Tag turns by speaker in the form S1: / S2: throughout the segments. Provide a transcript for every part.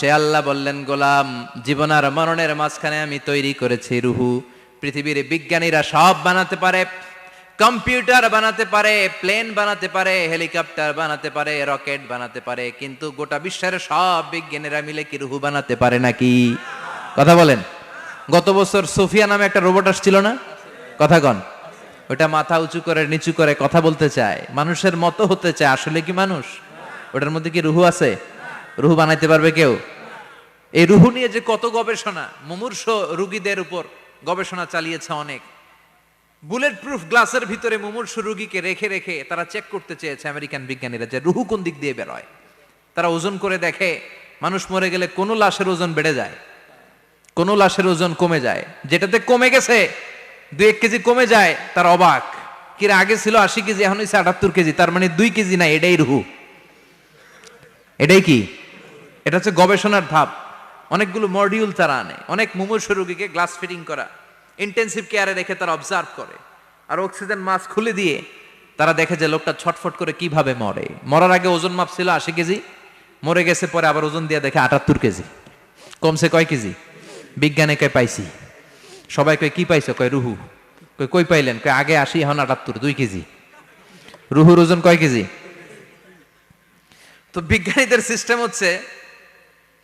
S1: সে আল্লাহ বললেন, গোলাম, জীবন আর মরণের মাঝখানে আমি তৈরি করেছি রুহু। পৃথিবীর বিজ্ঞানীরা সব বানাতে পারে, কম্পিউটার বানাতে পারে, প্লেন বানাতে পারে, হেলিকপ্টার বানাতে পারে, রকেট বানাতে পারে, কিন্তু গোটা বিশ্বের সব বিজ্ঞানীরা মিলে কি রুহু বানাতে পারে নাকি? কথা বলেন। গত বছর সোফিয়া নামে একটা রোবট আসছিল না? কথা কন। ওটা মাথা উঁচু করে, নিচু করে কথা বলতে চায়। মানুষের মতো হতে চায়। আসলে কি মানুষ? ওটার মধ্যে কি রুহু আছে? রুহু বানাইতে পারবে কেউ? এই রুহু নিয়ে যে কত গবেষণা, মুমূর্ষ রুগীদের উপর গবেষণা চালিয়েছে অনেক। বুলেট প্রুফ গ্লাসের ভিতরে মুমূর্ষ রুগীকে রেখে রেখে তারা চেক করতে চেয়েছে আমেরিকান বিজ্ঞানীরা যে রুহু কোন দিক দিয়ে বেরোয়। তারা ওজন করে দেখে, মানুষ মরে গেলে কোনো লাশের ওজন বেড়ে যায়, কোনো লাশের ওজন কমে যায়। যেটাতে কমে গেছে, দুই এক কেজি কমে যায়, তার অবাক। কিরা আগে ছিল আশি কেজি, এখন হয়েছে আটাত্তর কেজি, তার মানে দুই কেজি না এটাই রুহু। এটাই কি? এটা হচ্ছে গবেষণার ধাপ। অনেকগুলো মডিউল তারা আনে। অনেক মুমূর্ষ রোগীকে গ্লাস ফিটিং করা। ইন্টেন্সিভ কেয়ারে রেখে তারা অবজার্ভ করে। আর অক্সিজেন মাস্ক খুলে দিয়ে তারা দেখে যে লোকটা ছটফট করে কীভাবে মরে। মরার আগে ওজন মাপ ছিল আশি কেজি, মরে গেছে পরে আবার ওজন দিয়ে দেখে আটাত্তর কেজি, কমছে কয় কেজি? বিজ্ঞানে কয় পাইছি। সবাই কয়, কি পাইছো? কয়, রুহু। কই কই পাইলেন? কয়, আগে আসি এখন আটাত্তর, দুই কেজি। রুহুর ওজন কয় কেজি? তো বিজ্ঞানীদের সিস্টেম হচ্ছে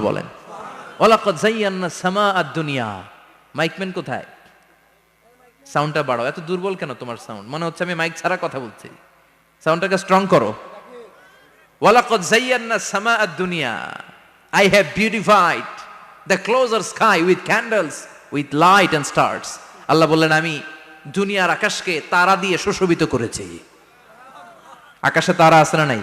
S1: বলেন। ওয়ালাকাদ যায়্যানা আস-সামাআ দুনিয়া। মাইকম্যান কোথায়? সাউন্ডটা এত দুর্বল কেন তোমার সাউন্ড? মনে হচ্ছে আমি মাইক ছাড়া কথা বলছি। সাউন্ডটাকে স্ট্রং করো। ওয়ালাকাদ যায়্যানা আস-সামাআ দুনিয়া। I beautified sky candles light and আল্লাহ বললেন, আমি দুনিয়ার আকাশকে তারা দিয়ে সুশোভিত করেছি। আকাশে তারা না নাই?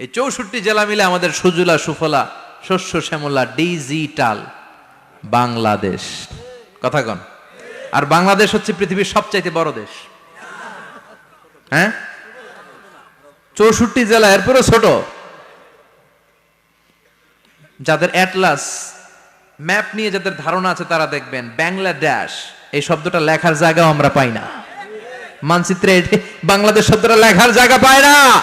S1: এই চৌষট্টি জেলা মিলে আমাদের সুজুলা, সুফলা, শস্য, শ্যামলা, ডিজিটাল বাংলাদেশ। কথা কন। আর বাংলাদেশ হচ্ছে পৃথিবীর সবচাইতে বড় দেশ। হ্যাঁ? চৌষট্টি জেলা এরপরে ছোট। যাদের অ্যাটলাস ম্যাপ নিয়ে যাদের ধারণা আছে তারা দেখবেন, বাংলাদেশ, এই শব্দটা লেখার জায়গাও আমরা পাই না। মানচিত্রে বাংলাদেশ শব্দটা লেখার জায়গা পায় না।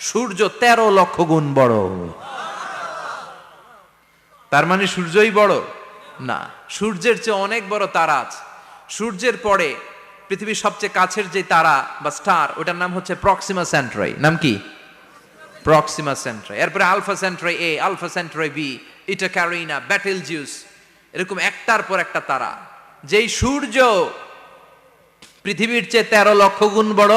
S1: সূর্য তেরো লক্ষ গুণ বড়। তার মানে সূর্যই বড়? না, সূর্যের চেয়ে অনেক বড় তারা আছে। সূর্যের পরে পৃথিবীর সবচেয়ে কাছের যে তারা বা স্টার, ওটার নাম হচ্ছে প্রক্সিমা সেন্ট্রয়। নাম কি? Proxima Centauri. এরপরে Alpha Centauri A, Alpha Centauri B, eta Carina Betelgeuse, এরকম একটার পর একটা তারা। যেই সূর্য পৃথিবীর চেয়ে তেরো লক্ষ গুণ বড়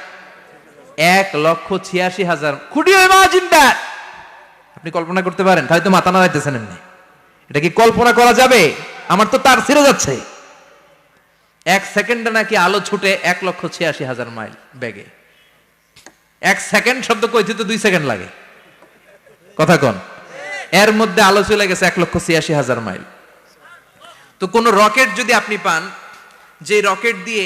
S1: এক লক্ষ ছিয়াশি হাজার। খুঁটি আপনি কল্পনা করতে পারেন, হয়তো মাথা নাড়াইতেছেন এমনি। এটা কি কল্পনা করা যাবে? আমার তো তার ছিঁড়ে যাচ্ছে। এক সেকেন্ডে নাকি আলো ছুটে এক লক্ষ ছিয়াশি হাজার মাইল ব্যাগে এক সেকেন্ড শব্দ কইতে তো দুই সেকেন্ড লাগে। কথা কন। এর মধ্যে আলো চলে গেছে এক লক্ষ ছিয়াশি হাজার মাইল। তো কোন রকেট যদি আপনি পান যে রকেট দিয়ে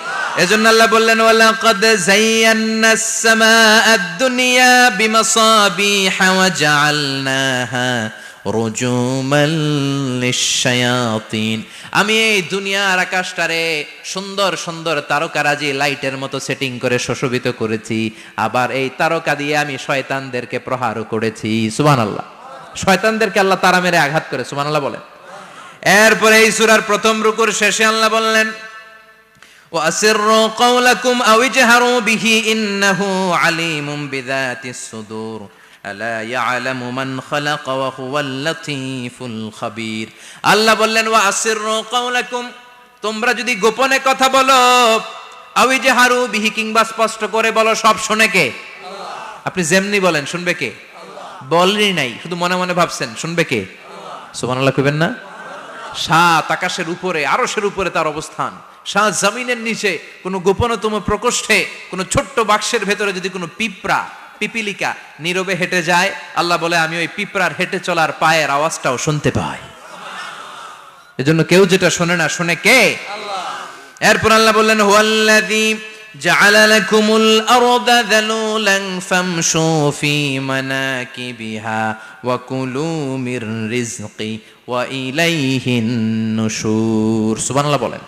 S1: এজন্য আল্লাহ বললেন, ওয়ালাকাদ যায়্যানাস সামাআদ দুনিয়া বিমাসাবিহা ওয়া জাআলনাহা রুজুমাল লিশ-শায়াতিন। আমি এই দুনিয়ার আকাশটারে সুন্দর সুন্দর তারকারাজি লাইটের মতো সেটিং করে সুশোভিত করেছি। আবার এই তারকা দিয়ে আমি শয়তানদেরকে প্রহারও করেছি। সুবহানাল্লাহ। শয়তানদেরকে আল্লাহ তারা মেরে আঘাত করে, সুবহানাল্লাহ বলেন। এরপরে এই সুরার প্রথম রুকুর শেষে আল্লাহ বললেন وأسروا قولكم أو اجهروا به إنه عليم بذات الصدور ألا يعلم من خلق وهو اللطيف الخبير আল্লাহ বললেন وأسروا قولكم তোমরা যদি গোপনে কথা বলো আও ইজহারু বিহি কিংবা স্পষ্ট করে বলো সব শুনে কে আপনি যেমনি বলেন শুনবে কে বলেনই নাই শুধু মনে মনে ভাবছেন শুনবে কে সুবহানাল্লাহ কইবেন না সাত আকাশের উপরে আরশের উপরে তার অবস্থান সাত জমিনের নিচে কোনো গোপনতম প্রকোষ্ঠে কোনো ছোট্ট বাক্সের ভেতরে যদি কোনো পিঁপড়া পিপিলিকা নীরবে হেঁটে যায় আল্লাহ বলে আমি ওই পিঁপড়ার হেঁটে চলার পায়ের আওয়াজটাও শুনতে পাই এজন্য কেউ যেটা শোনে না শুনে কে এরপর আল্লাহ বললেন হুয়াল্লাযী جعل لكم الأرض ذلولا فامشوا في مناكبها وكلوا من رزقي وإليه النشور سبحان الله বলেন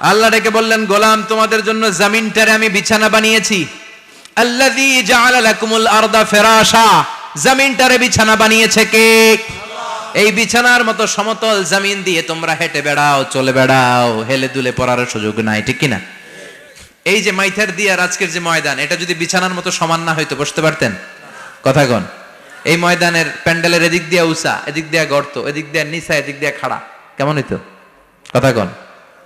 S1: আল্লাহ ডেকে বললেন, গোলাম, তোমাদের জন্য জমিনটারে আমি বিছানা বানিয়েছি। আল্লাযী জাআলা লাকুমুল আরদা ফিরাশা। জমিনটারে বিছানা বানিয়েছে কে? এই বিছানার মতো সমতল জমিন দিয়ে তোমরা হেঁটে বেড়াও, চলে বেড়াও। হেলে দুলে পড়ার সুযোগ নাই, ঠিক কিনা? এই যে মাইথার দিয়ার আজকের যে ময়দান, এটা যদি বিছানার মতো সমান না হয়তো বসতে পারতেন? কথা কন। এই ময়দানের প্যান্ডেলের এদিক দিয়া উষা এদিক দিয়া গর্ত, এদিক দিয়া নিচা, এদিক দিয়া খাড়া। কেমন হইতো? কথা কন।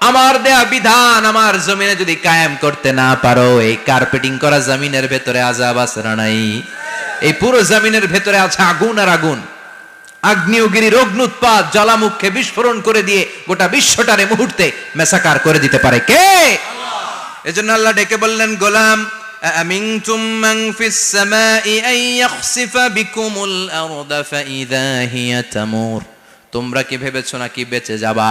S1: আমার দেয়া বিধান আমার জমিনে যদি কায়েম করতে না পারো এই কার্পেটিং করা জমিনের ভেতরে আজাব আছে না নাই এই পুরো জমিনের ভেতরে আছে আগুন আর আগুন আগ্নেয়গিরি অগ্নুৎপাত জ্বালামুখে বিস্ফোরণ করে দিয়ে গোটা বিশ্বটারে মুহূর্তে মেসাকার করে দিতে পারে কে এজন্য আল্লাহ ডেকে বললেন গোলাম أأمنتم من في السماء أن يخسف بكم الأرض فإذا هي تمور তোমরা কি ভেবেছো নাকি বেঁচে যাবা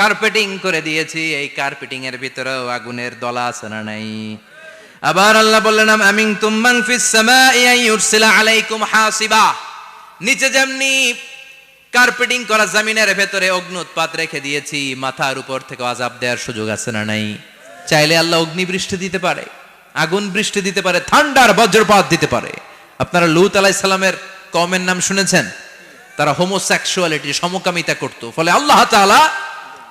S1: কার্পেটিং করে দিয়েছি, এই কার্পেটিং এর ভিতরেও আগুনের দলা আছে না নাই? আবার আল্লাহ বললেন আমিন তুম্মান ফিস সামাই ইউরসিলা আলাইকুম হাসিবা। নিচে যেমনি কার্পেটিং করা জামিনের ভেতরে অগ্নুৎপাত রেখে দিয়েছি, মাথার উপর থেকে আজাব দেওয়ার সুযোগ আছে না নাই? চাইলে আল্লাহ অগ্নি বৃষ্টি দিতে পারে, আগুন বৃষ্টি দিতে পারে, ঠান্ডার বজ্রপাত দিতে পারে। আপনারা লুত আলাইসাল্লামের কমের নাম শুনেছেন? তারা হোমোসেক্সুয়ালিটি সমকামিতা করত। ফলে আল্লাহ তাআলা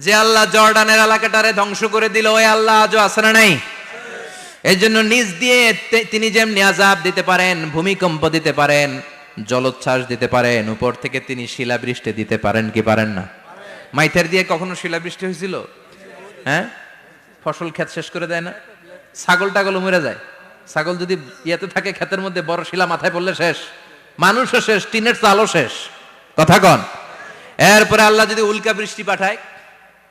S1: যে আল্লাহ জর্ডানের এলাকাটারে ধ্বংস করে দিল, ওই আল্লাহ আজও আছে না নাই? এই জন্য নিজ দিয়ে তিনি যেমনি আজাব দিতে পারেন, ভূমিকম্প দিতে পারেন, জলোচ্ছ্বাস দিতে পারেন, উপর থেকে তিনি শিলাবৃষ্টি দিতে পারেন কি পারেন না? মাইথের দিয়ে কখনো শিলাবৃষ্টি হয়েছিল? হ্যাঁ? ফসল ক্ষেত শেষ করে দেয় না? ছাগল টাগল মরে যায়। ছাগল যদি ইয়েতে থাকে, ক্ষেতের মধ্যে বড় শিলা মাথায় পড়লে শেষ। মানুষও শেষ, টিনের চালও শেষ। কথা কন। এরপরে আল্লাহ যদি উল্কা বৃষ্টি পাঠায়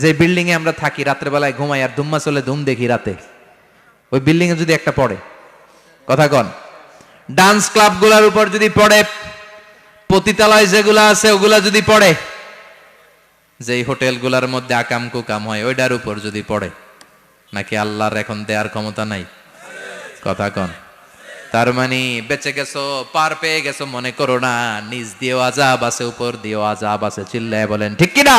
S1: যে বিল্ডিং এ আমরা থাকি, রাত্রেবেলায় ঘুমাই আর ধুম্মা চলে ধুম দেখি রাতে। ওই বিল্ডিং এ যদি একটা পড়ে, কথা কন। ডান্স ক্লাবগুলোর উপর যদি পড়ে, পতিতালয় যেগুলো আছে ওগুলা যদি পড়ে, যেই হোটেলগুলোর মধ্যে আকাম কুকাম হয় ওইটার উপর যদি পড়ে, নাকি আল্লাহর এখন দেয়ার ক্ষমতা নাই? কথা কন। তার মানে বেঁচে গেছো, পার পেয়ে গেছো, মনে করো না নিজ দিয়েও আজাব আছে, উপর দিয়েও আজাব আছে, চিল্লায় বলেন, ঠিক কিনা?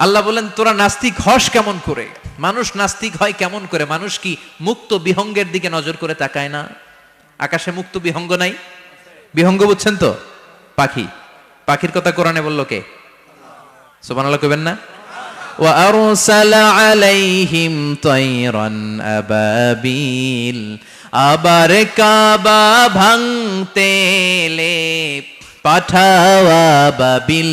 S1: আল্লাহ বলেন তোরা নাস্তিক হস কেমন করে মানুষ নাস্তিক হয় কেমন করে মানুষ কি মুক্ত বিহঙ্গের দিকে নজর করে তাকায় না আকাশে মুক্ত বিহঙ্গ নাই বিহঙ্গ বুঝছেন তো পাখি পাখির কথা কোরআনে বললো কে সুবহানাল্লাহ কইবেন না وأرسل عليهم طيرا أبابيل আবার কাবা ভাঙতে এলে পাঠাওয়া বাবিল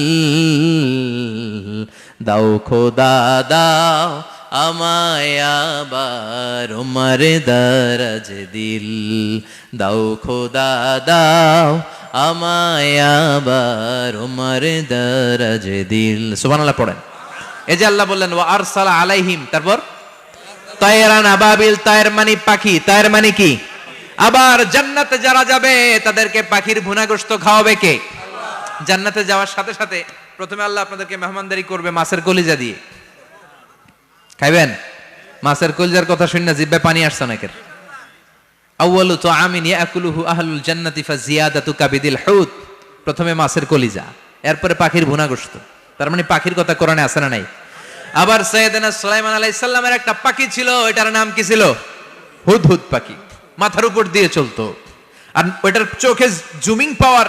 S1: দাও খোদা, দাও আমায় আবার উমর দরজ দিল। দাও খোদা, দাও আমায় আবার উমর দরজ দিল। সুবহানাল্লাহ পড়েন। এই যে আল্লাহ বললেন, ওয়া আরসালা আলাইহিম তারপর? তায়রান আবাবিল তায়ের মানি পাখি তায়ের মানি কি? আবার জান্নাতে যারা যাবে, তাদেরকে পাখির ভুনাগ্রস্ত খাওয়াবে কে? জান্নাতে যাওয়ার সাথে সাথে প্রথমে আল্লাহ আপনাদেরকে মেহমানদারি করবে মাছের কলিজা দিয়ে। খাইবেন? মাছের কলিজার কথা শুনে জিব্বে পানি আসছে অনেকের। আউয়ালু তো আমিন ইয়াকুলুহু আহলুল জান্নাতি ফা জিয়াদাতু কাবিদিল হুত প্রথমে মাছের কলিজা, এরপরে পাখির ভুনাগ্রস্ত তার মানে পাখির কথা কোরআনে আছে না নাই? আবার সৈয়দনা সুলাইমান আলাইহিস সালামের একটা পাখি ছিল এটার নাম কি ছিল? হুদহুদ পাখি। মাথার উপর দিয়ে চলতো। আর ওইটার চোখে জুমিং পাওয়ার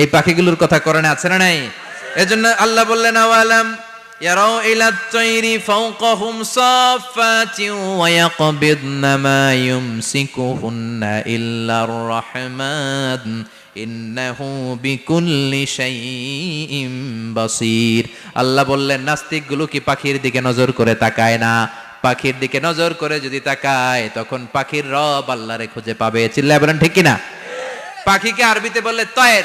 S1: এই পাখিগুলোর কথা করণে আছে না নাই? এজন্য আল্লাহ বললেন, আওয়ালাম ইয়ারাও ইলা তাইরি ফাওকাহুম সাফাতিন ওয়া ইয়াকবিদনা মা ইউমসিকুহুন্না ইল্লার রাহমান। ইন্নাহু বিকুল্লি শাইইম বাসীর। আল্লাহ বললেন, নাস্তিকগুলো কি পাখির দিকে নজর করে তাকায় না? পাখির দিকে নজর করে যদি তাকায়, তখন পাখির রব আল্লাহরে খুঁজে পাবে। চিল্লায় বলেন ঠিক কিনা? পাখিকে আরবিতে বললে তয়ের।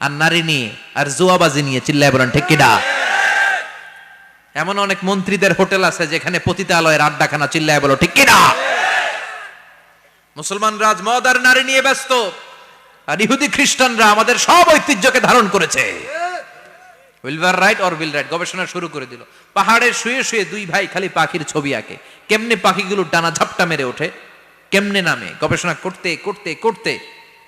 S1: আর নারী নিয়ে, আর জুয়াবাজি নিয়ে চিল্লায় বলেন, ঠিক কিনা এমন অনেক মন্ত্রীদের হোটেল আছে যেখানে পতিতালয়ের আড্ডাখানা চিল্লায় বলো, ঠিক কিনা মুসলমান রাজ মদ আর নারী নিয়ে ব্যস্ত, আর ইহুদি খ্রিস্টানরা আমাদের সব ঐতিহ্যকে ধারণ করেছে। উইলভার রাইট অর উইল রাইট গবেষণা শুরু করে দিল। পাহাড়ে শুয়ে শুয়ে দুই ভাই খালি পাখির ছবি আঁকে। কেমনে পাখিগুলো ডানা ঝাপটা মেরে ওঠে, কেমনে নামে? গবেষণা করতে করতে করতে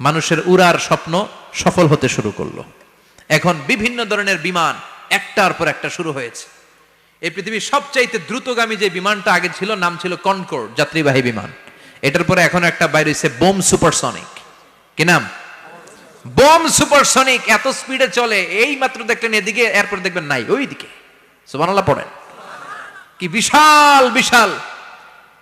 S1: মানুষের উড়ার স্বপ্ন সফল হতে শুরু করল। এখন বিভিন্ন ধরনের বিমান একটার পর একটা শুরু হয়েছে। এই পৃথিবীর সবচাইতে দ্রুতগামী যে বিমানটা আগে ছিল, নাম ছিল কনকোর্ড যাত্রীবাহী বিমান। এটার পরে এখন একটা বাইরে হচ্ছে বোম সুপারসনিক। কি নাম? বোম সুপারসনিক, এত স্পিডে চলে, এই মাত্র দেখলেন এদিকে, এরপর দেখবেন নাই, ওইদিকে। সুবহানাল্লাহ, পড়েন। কি বিশাল বিশাল।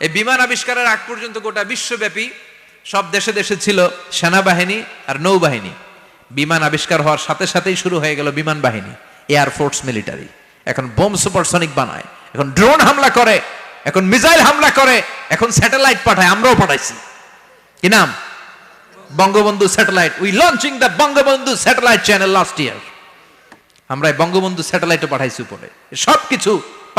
S1: এই বিমান আবিষ্কারের আগ পর্যন্ত গোটা বিশ্বব্যাপী সব দেশে দেশে ছিল সেনাবাহিনী আর নৌবাহিনী। বিমান আবিষ্কার হওয়ার সাথে সাথেই শুরু হয়ে গেল বিমান বাহিনী এয়ারফোর্স মিলিটারি এখন বোম সুপারসনিক বানায়, এখন ড্রোন হামলা করে, এখন মিসাইল হামলা করে, এখন স্যাটেলাইট পাঠায়, আমরাও পাঠাইছি। কি নাম? Bangabandhu satellite. We launching the Bangabandhu satellite channel last year আমরা বঙ্গবন্ধু স্যাটেলাইটও পাঠাইছি উপরে। সবকিছু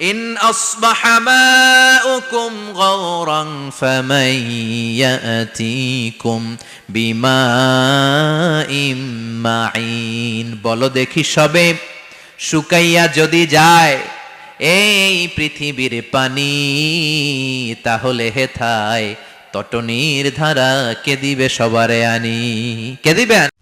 S1: ইন আসবাহা মাউকুম গাওরান ফামান ইয়াতিকুম বিমাইম মাইন বলো দেখি সবে, শুকাইয়া যদি যায় এই পৃথিবীর পানি, তাহলে হেথায় তটনির ধারা কে দিবে সবারে আনি? কে দিবেন?